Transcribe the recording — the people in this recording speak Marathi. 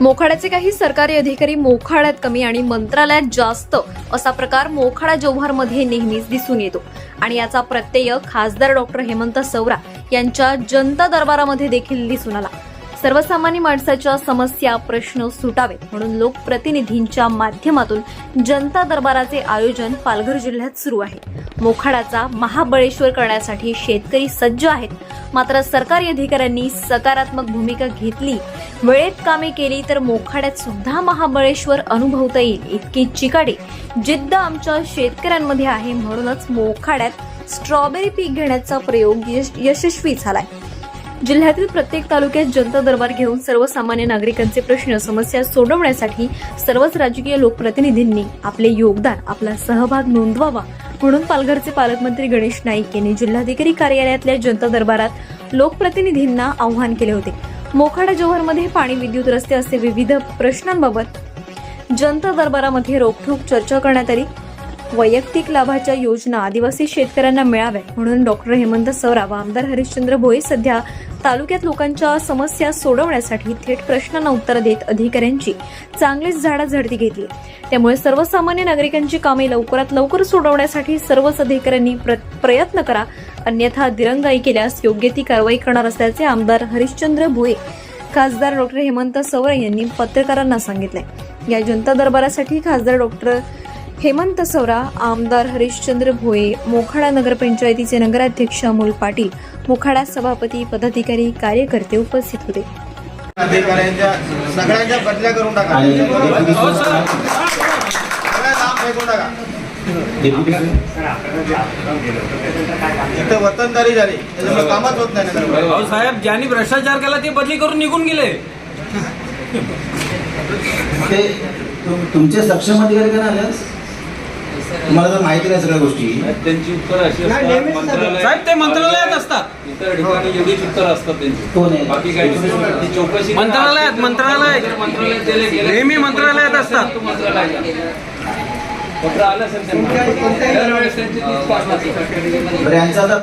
मोखाड्याचे काही सरकारी अधिकारी मोखाड्यात कमी आणि मंत्रालयात जास्त असा प्रकार मोखाडा जव्हारमध्ये नेहमीच दिसून येतो. आणि याचा प्रत्यय खासदार डॉक्टर हेमंत सवरा यांच्या जनता दरबारामध्ये देखील दिसून आला. सर्वसामान्य माणसाच्या समस्या प्रश्न सुटावेत म्हणून लोकप्रतिनिधींच्या माध्यमातून जनता दरबाराचे आयोजन पालघर जिल्ह्यात सुरू आहे. मोखाडाचा महाबळेश्वर करण्यासाठी शेतकरी सज्ज आहेत. मात्र सरकारी अधिकाऱ्यांनी सकारात्मक भूमिका घेतली. वेळेत कामे केली तर मोखाड्यात सुद्धा महाबळेश्वर अनुभवता येईल इतकी चिकाडी जिद्द आमच्या शेतकऱ्यांमध्ये आहे म्हणूनच मोखाड्यात स्ट्रॉबेरी पीक घेण्याचा प्रयोग यश- यशस्वी झालाय. जिल्ह्यातील प्रत्येक तालुक्यात जनता दरबार घेऊन सर्वसामान्य नागरिकांचे प्रश्न समस्या सोडवण्यासाठी सर्वच राजकीय लोकप्रतिनिधींनी आपले योगदान आपला सहभाग नोंदवावा म्हणून पालघरचे पालकमंत्री गणेश नाईक यांनी जिल्हाधिकारी कार्यालयातल्या जनता दरबारात लोकप्रतिनिधींना आव्हान केले होते. मोखाडा जोहरमध्ये पाणी विद्युत रस्ते असे विविध प्रश्नांबाबत जनता दरबारामध्ये रोखठोक चर्चा करण्यात आली. वैयक्तिक लाभाच्या योजना आदिवासी शेतकऱ्यांना मिळाव्यात म्हणून डॉक्टर हेमंत सवरा व आमदार हरिश्चंद्र भोई सध्या तालुक्यात लोकांच्या समस्या सोडवण्यासाठी थेट प्रश्नांना उत्तर देत अधिकाऱ्यांची चांगलीच झाडाझडती घेतली. त्यामुळे सर्वसामान्य नागरिकांची कामे लवकरात लवकर सोडवण्यासाठी सर्वच अधिकाऱ्यांनी प्र- प्रयत्न करा. अन्यथा दिरंगाई केल्यास योग्य ती कारवाई करणार असल्याचे आमदार हरिश्चंद्र भोये खासदार डॉक्टर हेमंत सवरे यांनी पत्रकारांना सांगितले. या जनता दरबारासाठी खासदार डॉक्टर हेमंत सवरा आमदार हरिश्चंद्र भोये मोखाडा नगरपंचायतीचे नगराध्यक्ष अमोल पाटील मोखाडा सभापती पदाधिकारी कार्यकर्ते उपस्थित होते. सगळ्यांच्या बदल्या करून टाका. इथं वतनदारी झाली. त्याच्यामुळे कामच नाही. साहेब ज्यांनी भ्रष्टाचार केला ते बदली करून निघून गेले. ते तुम- तुमचे सक्षम अधिकारी का नाही तुम्हाला तर माहिती नाही सगळ्या गोष्टी त्यांची उत्तर अशी असतात मंत्रालय साहेब ते मंत्रालयात असतात इतर ठिकाणी एवढीच उत्तर असतात त्यांची कोण आहे? बाकी काही नाही. ती चौकशी मंत्रालयात गेले नेहमी मंत्रालयात असतात. तो मंत्रालयात पत्र आलं असेल त्यांना दरवेळेस त्यांची तीच पाच वाजता. बरं यांचा आता